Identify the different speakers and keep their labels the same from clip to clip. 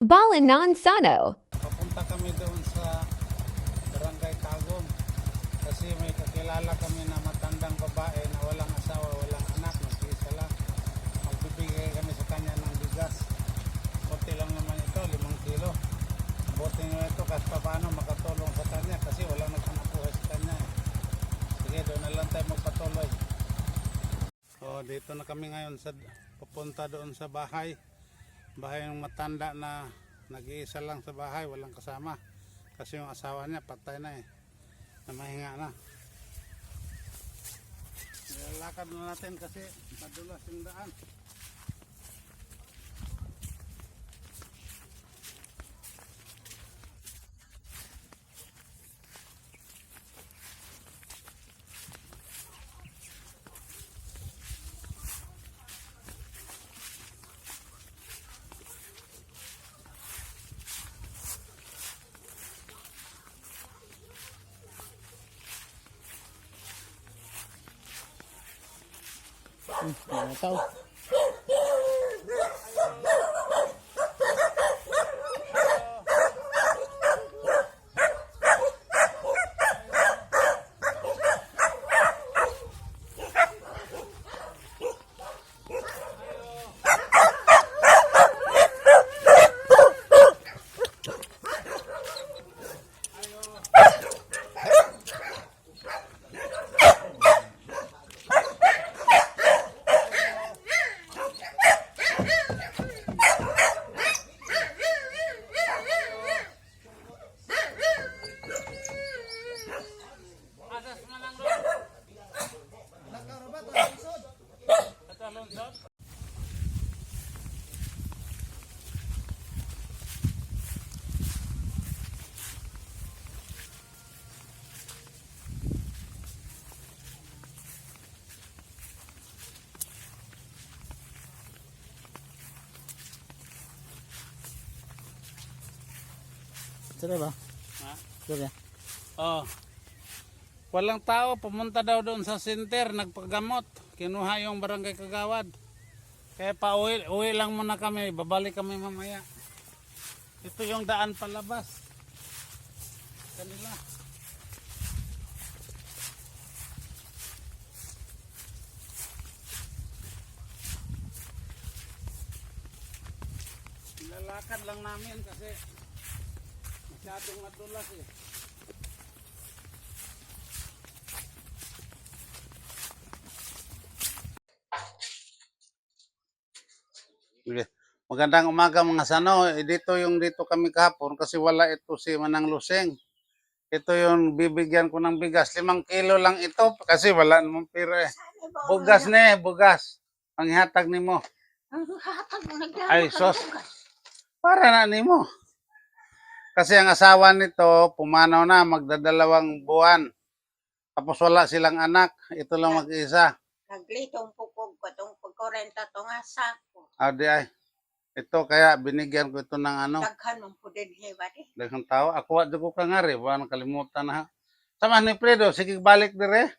Speaker 1: Balanan Sano.
Speaker 2: Papunta kami doon sa Barangay Tagum kasi may kakilala kami na matandang babae na walang asawa, walang anak, nag-iisa lang. Magbibigay kami sa kanya ng bigas. Kunti lang naman ito, limang kilo. Buti nyo ito kahit pa paano makatulong sa kanya kasi walang nagpanapuhay sa kanya. Sige, doon na lang tayo magpatuloy. So, dito na kami ngayon sa papunta doon sa bahay bahay ng matanda na nag-iisa lang sa bahay, walang kasama. Kasi yung asawa niya patay na eh. Na mahinga na. Lalakad na natin kasi madulas yung daan. Mga tao.
Speaker 3: Sino ba?
Speaker 2: Ha?
Speaker 3: Sino?
Speaker 2: Oh. Walang tao, pumunta daw doon sa center, nagpagamot. Kinuha yung barangay kagawad. Kaya pa uwi, uwi lang muna kami, babalik kami mamaya. Ito yung daan palabas. Kanila. Nilalakad lang namin kasi masyadong madulas eh. Magandang umaga mga sano. Eh, Dito yung dito kami kahapon kasi wala ito si Manang Luseng. Ito yung bibigyan ko ng bigas. Limang kilo lang ito kasi wala namang pera eh. Bugas na eh, bugas. Ni mo.
Speaker 4: Ang hatag mo nagdala
Speaker 2: Ay, sos. Para na ni mo. Kasi ang asawa nito, pumanaw na, magdadalawang buwan. Tapos wala silang anak. Ito lang mag-isa.
Speaker 4: Naglitong pupog ko itong pagkorenta to nga sako.
Speaker 2: Adi ay. Ito kaya binigyan ko ito ng ano.
Speaker 4: Daghan mong pudin hiba di.
Speaker 2: Daghang tao. Ako wa ko ka nga rin. Wala nakalimutan na ha. Sama ni Fredo, sige balik dire.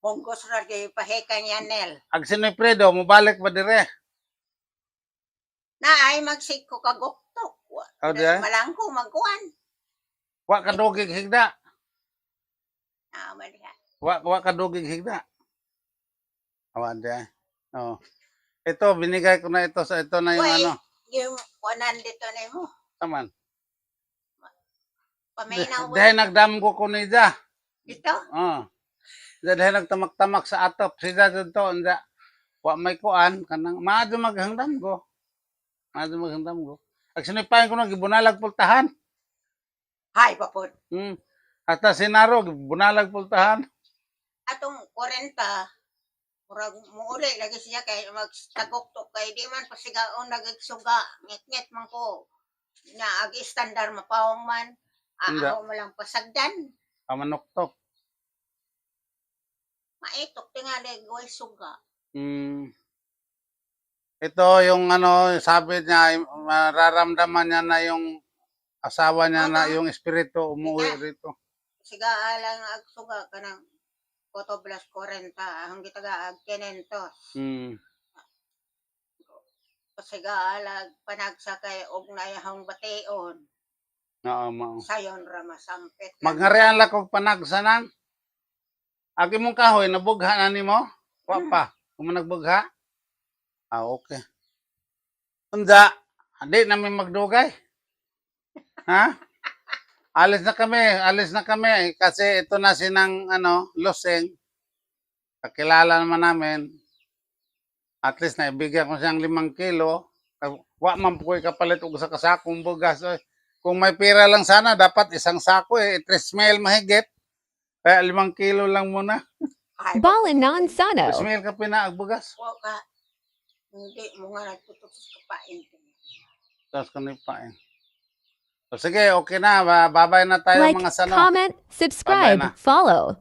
Speaker 4: Monggos ra kay pahekan yan nel.
Speaker 2: Ag si ni Fredo, mubalik ba dire?
Speaker 4: Na ay magsiko ka guktok. Wa-
Speaker 2: Oh, di ay?
Speaker 4: Malangko magkuan.
Speaker 2: Wa ka dugig higda.
Speaker 4: Ah, maliha.
Speaker 2: Wa, wa ka dugig higda. Awa di. Oh. Ito, binigay ko na ito sa ito na yung
Speaker 4: Uy.
Speaker 2: ano.
Speaker 4: Yung kuanan dito na mo.
Speaker 2: Taman.
Speaker 4: Paminaw mo.
Speaker 2: Dahil nagdam ko ko ni Ida.
Speaker 4: Dito.
Speaker 2: Oh. Dahil nagtamak-tamak sa atop. Sida dito. Anda. Wa may kuan. Kanang, maado maghangdam ko. Maado maghangdam ko. Ag sinipayan ko na, gibunalag pultahan.
Speaker 4: Hay papod.
Speaker 2: Hmm. Hasta sinaro, gibunalag pultahan.
Speaker 4: Atong 40 murag muuli lagi siya kay magtagoktok kay di man pasigaon nagigsuga ngit-ngit man ko na ag standard mapawang man aaw mo lang pasagdan
Speaker 2: Pamanoktok.
Speaker 4: maitok tingali goy suga
Speaker 2: Hmm. Ito yung ano, sabi niya, mararamdaman niya na yung asawa niya na yung espiritu umuwi rito.
Speaker 4: siga alang ag suga kanang Koto Blas 40 ang gitaga ag 500
Speaker 2: Hmm.
Speaker 4: pasigalag panagsa kay og nayahang bation
Speaker 2: Oo, mao.
Speaker 4: sayon ra masampit.
Speaker 2: Magharian lang kog panagsanan. Agi mong kahoy, nabugha na ni mo? Wa pa. Kung mo nagbugha? Ah, okay. Unda, hindi namin magdugay. Ha? Alis na kami, alis na kami. Kasi ito na sinang, ano, losing. Kakilala naman namin. At least naibigyan ko siyang limang kilo. Wa man po kapalit og sa kasakong bugas. Kung may pira lang sana, dapat isang sako eh. Tres mil mahigit. Kaya limang kilo lang muna.
Speaker 4: Ay,
Speaker 1: Ballin' non-sano.
Speaker 2: Tres mil ka pinaagbugas.
Speaker 4: wa ka hindi mo nga nagtutok sa kapain
Speaker 2: Tapos kanil pa eh. So, sige, okay na. Ba- Babay na tayo
Speaker 1: Like,
Speaker 2: mga sano.
Speaker 1: comment, subscribe, follow.